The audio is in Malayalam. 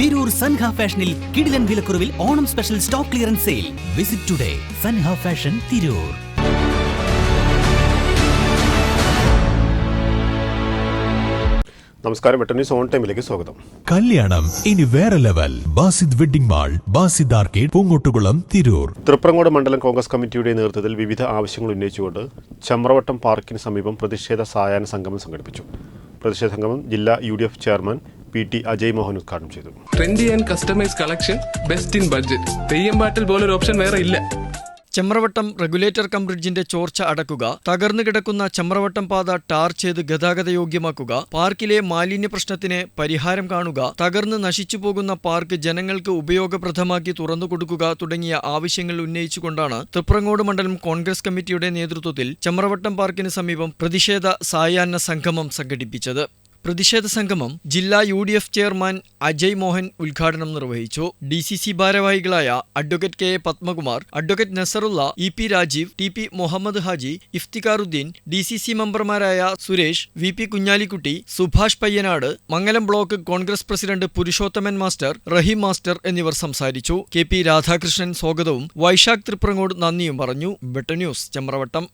തിരൂർ സൻഹ ഫാഷനിൽ കിടിലൻ വിലക്കുറവിൽ Onam special stock clearance sale. Visit today Sanha fashion Tirur. നമസ്കാരം വെട്ട ന്യൂസ് ഓൺ ടൈമിലേക്ക് സ്വാഗതം. കല്യാണം ഇനി വേറെ level. Basid wedding mall Basid arcade Poongottukulam Tirur. Thriprangode മണ്ഡലം കോൺഗ്രസ് കമ്മിറ്റിയുടെ നേതൃത്വത്തിൽ വിവിധ ആവശ്യങ്ങൾ ഉന്നയിച്ചുകൊണ്ട് ചമ്രവട്ടം പാർക്കിന് സമീപം പ്രതിഷേധ സായാഹ്ന സംഗമം സംഘടിപ്പിച്ചു. പ്രതിഷേധ സംഗമം ജില്ലാ U D F chairman P T Ajay Mohan ഉദ്ഘാടനം ചെയ്തു. Trendy and customise collection best in budget. Theyyam പാട്ടിൽ പോലൊരു ഓപ്ഷൻ വേറെ ഇല്ല. ചെമ്രവട്ടം റെഗുലേറ്റർ കം ബ്രിഡ്ജിന്റെ ചോർച്ച അടക്കുക തകർന്നു കിടക്കുന്ന ചെമ്രവട്ടം പാത ടാർ ചെയ്ത് ഗതാഗത യോഗ്യമാക്കുക പാർക്കിലെ മാലിന്യ പ്രശ്നത്തിന് പരിഹാരം കാണുക തകർന്ന് നശിച്ചു പോകുന്ന പാർക്ക് ജനങ്ങൾക്ക് ഉപയോഗപ്രദമാക്കി തുറന്നുകൊടുക്കുക തുടങ്ങിയ ആവശ്യങ്ങൾ ഉന്നയിച്ചുകൊണ്ടാണ് തൃപ്രങ്ങോട് മണ്ഡലം കോൺഗ്രസ് കമ്മിറ്റിയുടെ നേതൃത്വത്തിൽ ചെമ്രവട്ടം പാർക്കിന് സമീപം പ്രതിഷേധ സായാഹ്ന സംഗമം സംഘടിപ്പിച്ചത്. പ്രതിഷേധ സംഗമം ജില്ലാ U D F chairman Ajay Mohan ഉദ്ഘാടനം നിർവഹിച്ചു. ഡി സി സി ഭാരവാഹികളായ advocate K A Padmakumar advocate Nasarulla E P Rajeev T P Muhammad Haji Iftikharuddin D C C മെമ്പർമാരായ Suresh V P Kunhalikutty Subhash Payyanad Mangalam block Congress president Purushothaman master Rahim master എന്നിവർ സംസാരിച്ചു. കെ പി രാധാകൃഷ്ണൻ സ്വാഗതവും വൈശാഖ് തൃപ്രങ്ങോട് നന്ദിയും പറഞ്ഞു. ബെട്ട ന്യൂസ് ചെമ്രവട്ടം